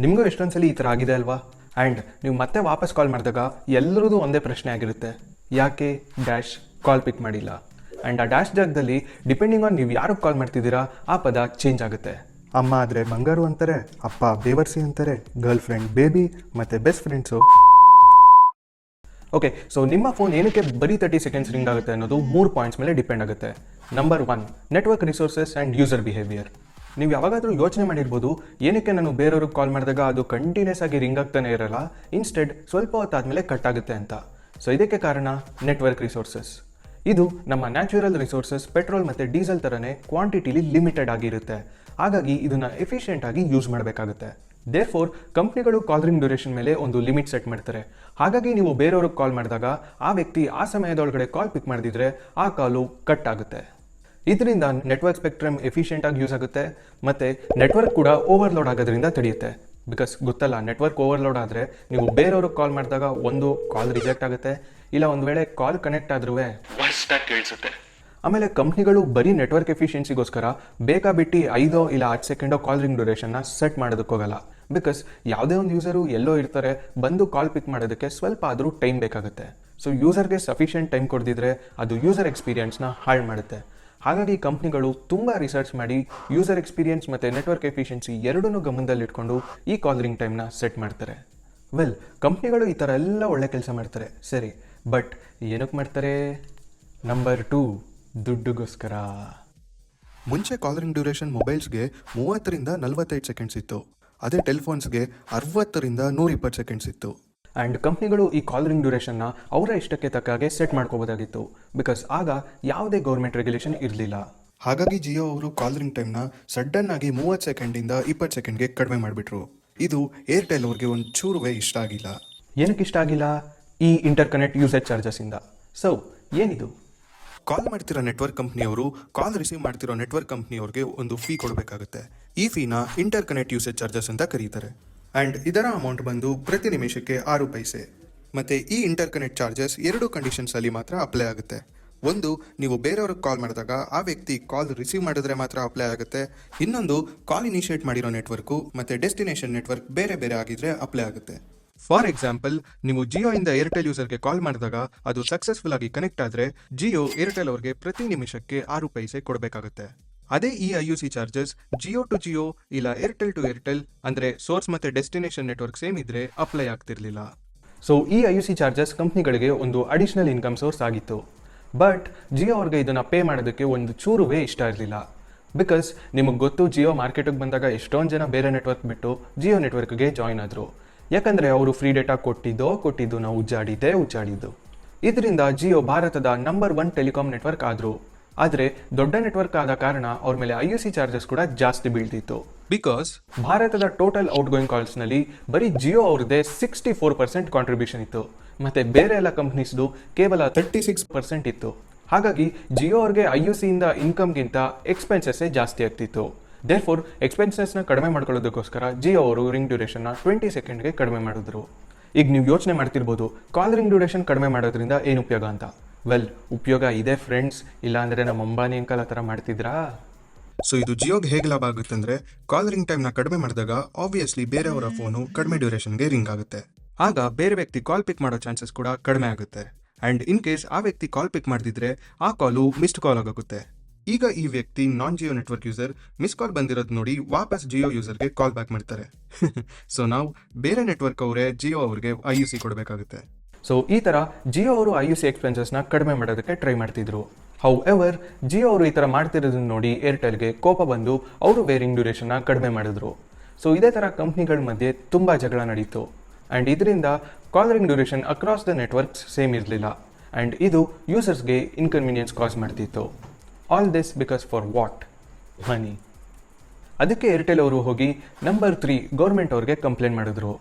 ನಿಮಗೂ ಎಷ್ಟೊಂದ್ಸಲಿ ಈ ಥರ ಆಗಿದೆ ಅಲ್ವಾ? ಆ್ಯಂಡ್ ನೀವು ಮತ್ತೆ ವಾಪಸ್ ಕಾಲ್ ಮಾಡಿದಾಗ ಎಲ್ಲರದು ಒಂದೇ ಪ್ರಶ್ನೆ ಆಗಿರುತ್ತೆ. ಯಾಕೆ ಡ್ಯಾಶ್ ಕಾಲ್ ಪಿಕ್ ಮಾಡಿಲ್ಲ? ಆ್ಯಂಡ್ ಆ ಡ್ಯಾಶ್ ಜಾಗದಲ್ಲಿ ಡಿಪೆಂಡಿಂಗ್ ಆನ್ ನೀವು ಯಾರಿಗೆ ಕಾಲ್ ಮಾಡ್ತಿದ್ದೀರಾ ಆ ಪದ ಚೇಂಜ್ ಆಗುತ್ತೆ. ಅಮ್ಮ ಆದರೆ ಬಂಗಾರು ಅಂತಾರೆ ಅಪ್ಪ ಬೇವರ್ಸಿ ಅಂತಾರೆ ಗರ್ಲ್ ಫ್ರೆಂಡ್ ಬೇಬಿ ಮತ್ತು ಬೆಸ್ಟ್ ಫ್ರೆಂಡ್ಸು ಓಕೆ ಸೊ ನಿಮ್ಮ ಫೋನ್ ಏನಕ್ಕೆ ಬರೀ ತರ್ಟಿ ಸೆಕೆಂಡ್ಸ್ ರಿಂಗ್ ಆಗುತ್ತೆ ಅನ್ನೋದು ಮೂರು ಪಾಯಿಂಟ್ಸ್ ಮೇಲೆ ಡಿಪೆಂಡ್ ಆಗುತ್ತೆ. Number one network resources and user behaviour ನೀವು ಯಾವಾಗಾದರೂ ಯೋಚನೆ ಮಾಡಿರ್ಬೋದು ಏನಕ್ಕೆ ನಾನು ಬೇರೆಯವ್ರಿಗೆ ಕಾಲ್ ಮಾಡಿದಾಗ ಅದು ಕಂಟಿನ್ಯೂಸ್ ಆಗಿ ರಿಂಗ್ ಆಗ್ತಾನೆ ಇರಲ್ಲ ಇನ್ಸ್ಟೆಡ್ ಸ್ವಲ್ಪ ಹೊತ್ತಾದಮೇಲೆ ಕಟ್ ಆಗುತ್ತೆ ಅಂತ. ಸೊ ಇದಕ್ಕೆ ಕಾರಣ ನೆಟ್ವರ್ಕ್ ರಿಸೋರ್ಸಸ್ ಇದು ನಮ್ಮ ನ್ಯಾಚುರಲ್ ರಿಸೋರ್ಸಸ್ ಪೆಟ್ರೋಲ್ ಮತ್ತು ಡೀಸೆಲ್ ಥರನೇ ಕ್ವಾಂಟಿಟಿಲಿ ಲಿಮಿಟೆಡ್ ಆಗಿರುತ್ತೆ. ಹಾಗಾಗಿ ಇದನ್ನು ಎಫಿಷಿಯೆಂಟ್ ಆಗಿ ಯೂಸ್ ಮಾಡಬೇಕಾಗುತ್ತೆ. ದೇರ್ ಫೋರ್ ಕಂಪ್ನಿಗಳು ಕಾಲರಿಂಗ್ ಡ್ಯೂರೇಷನ್ ಮೇಲೆ ಒಂದು ಲಿಮಿಟ್ ಸೆಟ್ ಮಾಡ್ತಾರೆ. ಹಾಗಾಗಿ ನೀವು ಬೇರೆಯವ್ರಿಗೆ ಕಾಲ್ ಮಾಡಿದಾಗ ಆ ವ್ಯಕ್ತಿ ಆ ಸಮಯದೊಳಗಡೆ ಕಾಲ್ ಪಿಕ್ ಮಾಡಿದ್ರೆ ಆ ಕಾಲು ಕಟ್ ಆಗುತ್ತೆ. ಇದರಿಂದ ನೆಟ್ವರ್ಕ್ ಸ್ಪೆಕ್ಟ್ರಮ್ ಎಫಿಷಿಯೆಂಟ್ ಆಗಿ ಯೂಸ್ ಆಗುತ್ತೆ. ಮತ್ತು ನೆಟ್ವರ್ಕ್ ಕೂಡ ಓವರ್ಲೋಡ್ ಆಗೋದ್ರಿಂದ ತಡೆಯುತ್ತೆ. ಬಿಕಾಸ್ ಗೊತ್ತಲ್ಲ ನೆಟ್ವರ್ಕ್ ಓವರ್ಲೋಡ್ ಆದರೆ ನೀವು ಬೇರೆಯವ್ರಿಗೆ ಕಾಲ್ ಮಾಡಿದಾಗ ಒಂದು ಕಾಲ್ ರಿಜೆಕ್ಟ್ ಆಗುತ್ತೆ ಇಲ್ಲ ಒಂದು ವೇಳೆ ಕಾಲ್ ಕನೆಕ್ಟ್ ಆದ್ರೂ ವರ್ಸ್ಟಾಗಿ ಕೇಳಿಸುತ್ತೆ. ಆಮೇಲೆ ಕಂಪ್ನಿಗಳು ಬರೀ ನೆಟ್ವರ್ಕ್ ಎಫಿಷಿಯನ್ಸಿಗೋಸ್ಕರ ಬೇಕಾಬಿಟ್ಟು ಐದೋ ಇಲ್ಲ ಹತ್ತು ಸೆಕೆಂಡೋ ಕಾಲ್ ರಿಂಗ್ ಡ್ಯೂರೇಷನ್ನ ಸೆಟ್ ಮಾಡೋದಕ್ಕೋಗಲ್ಲ ಬಿಕಾಸ್ ಯಾವುದೇ ಒಂದು ಯೂಸರು ಎಲ್ಲೋ ಇರ್ತಾರೆ ಬಂದು ಕಾಲ್ ಪಿಕ್ ಮಾಡೋದಕ್ಕೆ ಸ್ವಲ್ಪ ಆದರೂ ಟೈಮ್ ಬೇಕಾಗುತ್ತೆ. ಸೊ ಯೂಸರ್ಗೆ ಸಫಿಷಿಯೆಂಟ್ ಟೈಮ್ ಕೊಡ್ದಿದ್ರೆ ಅದು ಯೂಸರ್ ಎಕ್ಸ್ಪೀರಿಯನ್ಸ್ನ ಹಾಳು ಮಾಡುತ್ತೆ. ಹಾಗಾಗಿ ಕಂಪ್ನಿಗಳು ತುಂಬ ರಿಸರ್ಚ್ ಮಾಡಿ ಯೂಸರ್ ಎಕ್ಸ್ಪೀರಿಯನ್ಸ್ ಮತ್ತು ನೆಟ್ವರ್ಕ್ ಎಫಿಷಿಯನ್ಸಿ ಎರಡನ್ನೂ ಗಮನದಲ್ಲಿಟ್ಕೊಂಡು ಈ ಕಾಲರಿಂಗ್ ಟೈಮ್ನ ಸೆಟ್ ಮಾಡ್ತಾರೆ. ವೆಲ್ ಕಂಪ್ನಿಗಳು ಈ ಥರ ಎಲ್ಲ ಒಳ್ಳೆ ಕೆಲಸ ಮಾಡ್ತಾರೆ. ಸರಿ ಬಟ್ ಏನಕ್ಕೆ ಮಾಡ್ತಾರೆ? ನಂಬರ್ ಟೂ ದುಡ್ಡುಗೋಸ್ಕರ. ಮುಂಚೆ ಕಾಲರಿಂಗ್ ಡ್ಯೂರೇಷನ್ ಮೊಬೈಲ್ಸ್ಗೆ ಮೂವತ್ತರಿಂದ ನಲವತ್ತೈದು ಸೆಕೆಂಡ್ಸ್ ಇತ್ತು. ಅದೇ ಟೆಲಿಫೋನ್ಸ್ಗೆ ಅರವತ್ತರಿಂದ ನೂರಿಪ್ಪತ್ತು ಸೆಕೆಂಡ್ಸ್ ಇತ್ತು. ಆ್ಯಂಡ್ ಕಂಪ್ನಿಗಳು ಈ ಕಾಲರಿಂಗ್ ಡ್ಯೂರೇಷನ್ನ ಅವರ ಇಷ್ಟಕ್ಕೆ ತಕ್ಕ ಹಾಗೆ ಸೆಟ್ ಮಾಡ್ಕೋಬೋದಾಗಿತ್ತು. ಬಿಕಾಸ್ ಆಗ ಯಾವುದೇ ಗೌರ್ಮೆಂಟ್ ರೆಗ್ಯುಲೇಷನ್ ಇರಲಿಲ್ಲ. ಹಾಗಾಗಿ ಜಿಯೋ ಅವರು ಕಾಲರಿಂಗ್ ಟೈಮ್ನ ಸಡನ್ ಆಗಿ ಮೂವತ್ತು ಸೆಕೆಂಡಿಂದ ಇಪ್ಪತ್ತು ಸೆಕೆಂಡ್ಗೆ ಕಡಿಮೆ ಮಾಡಿಬಿಟ್ರು. ಇದು ಏರ್ಟೆಲ್ ಅವ್ರಿಗೆ ಒಂದು ಚೂರುವೆ ಇಷ್ಟ ಆಗಿಲ್ಲ. ಏನಕ್ಕೆ ಇಷ್ಟ ಆಗಿಲ್ಲ? ಈ ಇಂಟರ್ ಕನೆಕ್ಟ್ ಯೂಸೇಜ್ ಚಾರ್ಜಸ್ಸಿಂದ ಸೊ ಏನಿದು? ಕಾಲ್ ಮಾಡ್ತಿರೋ ನೆಟ್ವರ್ಕ್ ಕಂಪ್ನಿಯವರು ಕಾಲ್ ರಿಸೀವ್ ಮಾಡ್ತಿರೋ ನೆಟ್ವರ್ಕ್ ಕಂಪ್ನಿಯವ್ರಿಗೆ ಒಂದು ಫೀ ಕೊಡಬೇಕಾಗುತ್ತೆ. ಈ ಫೀನ ಇಂಟರ್ ಕನೆಕ್ಟ್ ಯೂಸೇಜ್ ಚಾರ್ಜಸ್ ಅಂತ ಕರೀತಾರೆ. ಆ್ಯಂಡ್ ಇದರ ಅಮೌಂಟ್ ಬಂದು ಪ್ರತಿ ನಿಮಿಷಕ್ಕೆ ಆರು ಪೈಸೆ. ಮತ್ತು ಈ ಇಂಟರ್ ಕನೆಕ್ಟ್ ಚಾರ್ಜಸ್ ಎರಡು ಕಂಡೀಷನ್ಸಲ್ಲಿ ಮಾತ್ರ ಅಪ್ಲೈ ಆಗುತ್ತೆ. ಒಂದು, ನೀವು ಬೇರೆಯವ್ರಿಗೆ ಕಾಲ್ ಮಾಡಿದಾಗ ಆ ವ್ಯಕ್ತಿ ಕಾಲ್ ರಿಸೀವ್ ಮಾಡಿದ್ರೆ ಮಾತ್ರ ಅಪ್ಲೈ ಆಗುತ್ತೆ. ಇನ್ನೊಂದು ಕಾಲ್ ಇನಿಷಿಯೇಟ್ ಮಾಡಿರೋ ನೆಟ್ವರ್ಕು ಮತ್ತು ಡೆಸ್ಟಿನೇಷನ್ ನೆಟ್ವರ್ಕ್ ಬೇರೆ ಬೇರೆ ಆಗಿದ್ರೆ ಅಪ್ಲೈ ಆಗುತ್ತೆ. ಫಾರ್ ಎಕ್ಸಾಂಪಲ್ ನೀವು ಜಿಯೋ ಇಂದ ಏರ್ಟೆಲ್ ಯೂಸರ್ಗೆ ಕಾಲ್ ಮಾಡಿದಾಗ ಅದು ಸಕ್ಸಸ್ಫುಲ್ ಆಗಿ ಕನೆಕ್ಟ್ ಆದ್ರೆ ಜಿಯೋ ಏರ್ಟೆಲ್ ಅವ್ರಿಗೆ ಪ್ರತಿ ನಿಮಿಷಕ್ಕೆ ಆರು ಪೈಸೆ ಕೊಡಬೇಕಾಗುತ್ತೆ. ಅದೇ ಈ I U C charges Jio to Jio ಇಲ್ಲ ಏರ್ಟೆಲ್ ಟು ಏರ್ಟೆಲ್ ಅಂದ್ರೆ ಸೋರ್ಸ್ ಮತ್ತೆ ಡೆಸ್ಟಿನೇಷನ್ ನೆಟ್ವರ್ಕ್ ಸೇಮ್ ಇದ್ರೆ ಅಪ್ಲೈ ಆಗ್ತಿರ್ಲಿಲ್ಲ. ಸೊ ಈ ಐ ಯು ಸಿ ಚಾರ್ಜಸ್ ಕಂಪ್ನಿಗಳಿಗೆ ಒಂದು ಅಡಿಷನಲ್ ಇನ್ಕಮ್ ಸೋರ್ಸ್ ಆಗಿತ್ತು. ಬಟ್ ಜಿಯೋ ಅವ್ರಿಗೆ ಇದನ್ನು ಪೇ ಮಾಡೋದಕ್ಕೆ ಒಂದು ಚೂರುವೇ ಇಷ್ಟ ಇರಲಿಲ್ಲ. ಬಿಕಾಸ್ ನಿಮಗೆ ಗೊತ್ತು, ಜಿಯೋ ಮಾರ್ಕೆಟಿಗೆ ಬಂದಾಗ ಎಷ್ಟೊಂದು ಜನ ಬೇರೆ ನೆಟ್ವರ್ಕ್ ಬಿಟ್ಟು ಜಿಯೋ ನೆಟ್ವರ್ಕ್ಗೆ ಜಾಯ್ನ್ ಆದರು. ಯಾಕಂದರೆ ಅವರು ಫ್ರೀ ಡೇಟಾ ಕೊಟ್ಟಿದ್ದೋ, ಕೊಟ್ಟಿದ್ದು ನಾವು ಉಜ್ಜಾಡಿದ್ದೇ ಉಜ್ಜಾಡಿದ್ದು. ಇದರಿಂದ ಜಿಯೋ ಭಾರತದ ನಂಬರ್ ಒನ್ ಟೆಲಿಕಾಂ ನೆಟ್ವರ್ಕ್ ಆದರು. ಆದರೆ ದೊಡ್ಡ ನೆಟ್ವರ್ಕ್ ಆದ ಕಾರಣ ಅವ್ರ ಮೇಲೆ ಐ ಯು ಸಿ ಚಾರ್ಜಸ್ ಕೂಡ ಜಾಸ್ತಿ ಬೀಳ್ತಿತ್ತು. ಬಿಕಾಸ್ ಭಾರತದ ಟೋಟಲ್ ಔಟ್ ಗೋಯಿಂಗ್ ಕಾಲ್ಸ್ನಲ್ಲಿ ಬರೀ ಜಿಯೋ ಅವ್ರದ್ದೇ ಸಿಕ್ಸ್ಟಿ ಫೋರ್ ಪರ್ಸೆಂಟ್ ಕಾಂಟ್ರಿಬ್ಯೂಷನ್ ಇತ್ತು. ಮತ್ತೆ ಬೇರೆ ಎಲ್ಲ ಕಂಪ್ನೀಸ್ದು ಕೇವಲ ತರ್ಟಿ ಸಿಕ್ಸ್ ಪರ್ಸೆಂಟ್ ಇತ್ತು. ಹಾಗಾಗಿ ಜಿಯೋ ಅವ್ರಿಗೆ ಐ ಯು ಸಿಯಿಂದ ಇನ್ಕಮ್ಗಿಂತ ಎಕ್ಸ್ಪೆನ್ಸಸ್ಸೇ ಜಾಸ್ತಿ ಆಗ್ತಿತ್ತು. ದೇರ್ ಫೋರ್ ಎಕ್ಸ್ಪೆನ್ಸಸ್ನ ಕಡಿಮೆ ಮಾಡ್ಕೊಳ್ಳೋದಕ್ಕೋಸ್ಕರ ಜಿಯೋ ಅವರು ರಿಂಗ್ ಡ್ಯೂರೇಷನ್ನ ಟ್ವೆಂಟಿ ಸೆಕೆಂಡ್ಗೆ ಕಡಿಮೆ ಮಾಡಿದ್ರು. ಈಗ ನೀವು ಯೋಚನೆ ಮಾಡ್ತಿರ್ಬೋದು ಕಾಲ್ ರಿಂಗ್ ಡ್ಯೂರೇಷನ್ ಕಡಿಮೆ ಮಾಡೋದ್ರಿಂದ ಏನು ಉಪಯೋಗ ಅಂತ? ವೆಲ್ ಉಪಯೋಗ ಇದೆ ಫ್ರೆಂಡ್ಸ್ ಇಲ್ಲಾಂದರೆ ನಮ್ಮ ಅಂಬಾನಿ ಅಂಕಲ್ ಆ ಥರ ಮಾಡ್ತಿದ್ರಾ? ಸೊ ಇದು ಜಿಯೋಗೆ ಹೇಗೆ ಲಾಭ ಆಗುತ್ತೆ ಅಂದ್ರೆ ಕಾಲ್ ರಿಂಗ್ ಟೈಮ್ನ ಕಡಿಮೆ ಮಾಡಿದಾಗ ಆಬ್ವಿಯಸ್ಲಿ ಬೇರೆಯವರ ಫೋನು ಕಡಿಮೆ ಡ್ಯೂರೇಷನ್ಗೆ ರಿಂಗ್ ಆಗುತ್ತೆ. ಆಗ ಬೇರೆ ವ್ಯಕ್ತಿ ಕಾಲ್ ಪಿಕ್ ಮಾಡೋ ಚಾನ್ಸಸ್ ಕೂಡ ಕಡಿಮೆ ಆಗುತ್ತೆ. ಅಂಡ್ ಇನ್ ಕೇಸ್ ಆ ವ್ಯಕ್ತಿ ಕಾಲ್ ಪಿಕ್ ಮಾಡಿದ್ರೆ ಆ ಕಾಲು ಮಿಸ್ಡ್ ಕಾಲ್ ಆಗುತ್ತೆ ಈಗ ಈ ವ್ಯಕ್ತಿ non Jio network user miss call ಬಂದಿರೋದು ನೋಡಿ ವಾಪಸ್ ಜಿಯೋ ಯೂಸರ್ಗೆ ಕಾಲ್ ಬ್ಯಾಕ್ ಮಾಡ್ತಾರೆ. ಸೊ ನಾವು ಬೇರೆ ನೆಟ್ವರ್ಕ್ ಅವರೇ ಜಿಯೋ ಅವ್ರಿಗೆ ಐ ಯು ಸಿ ಕೊಡಬೇಕಾಗುತ್ತೆ. ಸೊ ಈ ಥರ ಜಿಯೋ ಅವರು ಐ ಯು ಸಿ ಎಕ್ಸ್ಪೆನ್ಸಸ್ನ ಕಡಿಮೆ ಮಾಡೋದಕ್ಕೆ ಟ್ರೈ ಮಾಡ್ತಿದ್ರು. ಹೌ ಎವರ್ ಜಿಯೋ ಅವರು ಈ ಥರ ಮಾಡ್ತಿರೋದನ್ನ ನೋಡಿ ಏರ್ಟೆಲ್ಗೆ ಕೋಪ ಬಂದು ಅವರು ವೇರಿಂಗ್ ಡ್ಯೂರೇಷನ್ನ ಕಡಿಮೆ ಮಾಡಿದ್ರು. ಸೊ ಇದೇ ಥರ ಕಂಪ್ನಿಗಳ ಮಧ್ಯೆ ತುಂಬ ಜಗಳ ನಡೀತು. ಆ್ಯಂಡ್ ಇದರಿಂದ caller ring duration across the networks same ಇರಲಿಲ್ಲ. ಆ್ಯಂಡ್ ಇದು ಯೂಸರ್ಸ್ಗೆ ಇನ್ಕನ್ವೀನಿಯನ್ಸ್ ಕಾಸ್ ಮಾಡ್ತಿತ್ತು. All this because for what money ಅದಕ್ಕೆ ಏರ್ಟೆಲ್ ಅವರು ಹೋಗಿ ನಂಬರ್ ತ್ರೀ ಗೌರ್ಮೆಂಟ್ ಅವ್ರಿಗೆ ಕಂಪ್ಲೇಂಟ್ ಮಾಡಿದ್ರು.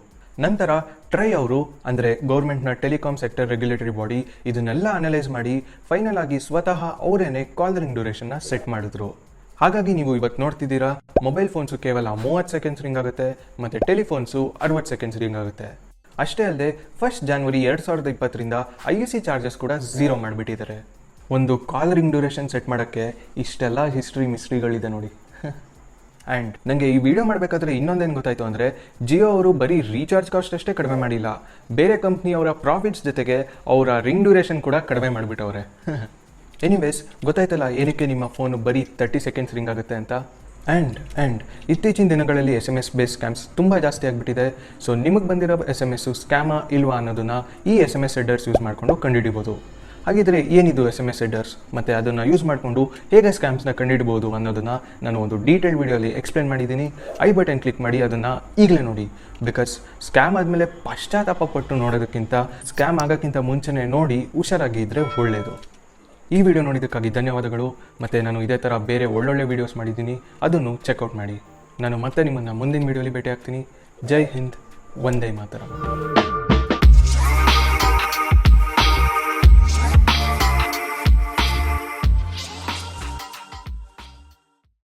ನಂತರ ಟ್ರೈ ಅವರು, ಅಂದರೆ ಗೌರ್ಮೆಂಟ್ನ ಟೆಲಿಕಾಂ ಸೆಕ್ಟರ್ ರೆಗ್ಯುಲೇಟರಿ ಬಾಡಿ ಇದನ್ನೆಲ್ಲ ಅನಲೈಸ್ ಮಾಡಿ ಫೈನಲ್ ಆಗಿ ಸ್ವತಃ ಅವರೇನೆ ಕಾಲರಿಂಗ್ ಡ್ಯೂರೇಷನ್ನ ಸೆಟ್ ಮಾಡಿದ್ರು. ಹಾಗಾಗಿ ನೀವು ಇವತ್ತು ನೋಡ್ತಿದ್ದೀರಾ ಮೊಬೈಲ್ ಫೋನ್ಸು ಕೇವಲ ಮೂವತ್ತು ಸೆಕೆಂಡ್ಸ್ ರಿಂಗ್ ಆಗುತ್ತೆ, ಮತ್ತು ಟೆಲಿಫೋನ್ಸು ಅರವತ್ತು ಸೆಕೆಂಡ್ಸ್ ರಿಂಗ್ ಆಗುತ್ತೆ. ಅಷ್ಟೇ ಅಲ್ಲದೆ ಫಸ್ಟ್ ಜಾನ್ವರಿ ಎರಡು ಸಾವಿರದ ಇಪ್ಪತ್ತರಿಂದ ಐ ಸಿ ಚಾರ್ಜಸ್ ಕೂಡ ಝೀರೋ ಮಾಡಿಬಿಟ್ಟಿದ್ದಾರೆ. ಒಂದು ಕಾಲರಿಂಗ್ ಡ್ಯೂರೇಷನ್ ಸೆಟ್ ಮಾಡೋಕ್ಕೆ ಇಷ್ಟೆಲ್ಲ ಹಿಸ್ಟ್ರಿ ಮಿಸ್ಟ್ರಿಗಳಿದೆ ನೋಡಿ. ಆ್ಯಂಡ್ ನನಗೆ ಈ ವಿಡಿಯೋ ಮಾಡಬೇಕಾದ್ರೆ ಇನ್ನೊಂದೇನು ಗೊತ್ತಾಯಿತು ಅಂದರೆ ಜಿಯೋ ಅವರು ಬರೀ ರೀಚಾರ್ಜ್ ಕಾಸ್ಟ್ ಅಷ್ಟೇ ಕಡಿಮೆ ಮಾಡಿಲ್ಲ. ಬೇರೆ ಕಂಪ್ನಿಯವರ ಪ್ರಾಫಿಟ್ಸ್ ಜೊತೆಗೆ ಅವರ ರಿಂಗ್ ಡ್ಯೂರೇಷನ್ ಕೂಡ ಕಡಿಮೆ ಮಾಡಿಬಿಟ್ಟವ್ರೆ. ಎನಿವೇಸ್ ಗೊತ್ತಾಯ್ತಲ್ಲ ಏನಕ್ಕೆ ನಿಮ್ಮ ಫೋನು ಬರೀ ತರ್ಟಿ ಸೆಕೆಂಡ್ಸ್ ರಿಂಗ್ ಆಗುತ್ತೆ ಅಂತ? ಆ್ಯಂಡ್ ಆ್ಯಂಡ್ ಇತ್ತೀಚಿನ ದಿನಗಳಲ್ಲಿ S M S base scams ತುಂಬ ಜಾಸ್ತಿ ಆಗಿಬಿಟ್ಟಿದೆ. ಸೊ ನಿಮಗೆ ಬಂದಿರೋ ಎಸ್ ಎಂ ಎಸ್ಸು ಸ್ಕ್ಯಾಮಾ ಇಲ್ವಾ ಅನ್ನೋದನ್ನು ಈ ಎಸ್ ಎಂ ಎಸ್ ಯೂಸ್ ಮಾಡಿಕೊಂಡು ಕಂಡುಹಿಡಿಬೋದು. ಹಾಗಿದ್ರೆ ಏನಿದು ಎಸ್ ಎಂ ಎಸ್ ಸೆಡ್ಡರ್ಸ್ ಮತ್ತು ಅದನ್ನು ಯೂಸ್ ಮಾಡಿಕೊಂಡು ಹೇಗೆ ಸ್ಕ್ಯಾಮ್ಸ್ನ ಕಂಡುಹಿಡ್ಬೋದು ಅನ್ನೋದನ್ನು ನಾನು ಒಂದು ಡೀಟೇಲ್ ವಿಡಿಯೋಲಿ ಎಕ್ಸ್ಪ್ಲೇನ್ ಮಾಡಿದ್ದೀನಿ. ಐ ಬಟನ್ ಕ್ಲಿಕ್ ಮಾಡಿ ಅದನ್ನು ಈಗಲೇ ನೋಡಿ. ಬಿಕಾಸ್ ಸ್ಕ್ಯಾಮ್ ಆದಮೇಲೆ ಪಶ್ಚಾತ್ತಾಪ ಪಟ್ಟು ನೋಡೋದಕ್ಕಿಂತ ಸ್ಕ್ಯಾಮ್ ಆಗೋಕ್ಕಿಂತ ಮುಂಚೆನೇ ನೋಡಿ ಹುಷಾರಾಗಿ ಇದ್ದರೆ ಒಳ್ಳೆಯದು ಈ ವಿಡಿಯೋ ನೋಡಿದ್ದಕ್ಕಾಗಿ ಧನ್ಯವಾದಗಳು. ಮತ್ತು ನಾನು ಇದೇ ಥರ ಬೇರೆ ಒಳ್ಳೊಳ್ಳೆ ವೀಡಿಯೋಸ್ ಮಾಡಿದ್ದೀನಿ. ಅದನ್ನು ಚೆಕ್ಔಟ್ ಮಾಡಿ. ನಾನು ಮತ್ತೆ ನಿಮ್ಮನ್ನು ಮುಂದಿನ ವೀಡಿಯೋಲಿ ಭೇಟಿ ಆಗ್ತೀನಿ ಜೈ ಹಿಂದ್. ಒಂದೇ ಮಾತರಂ.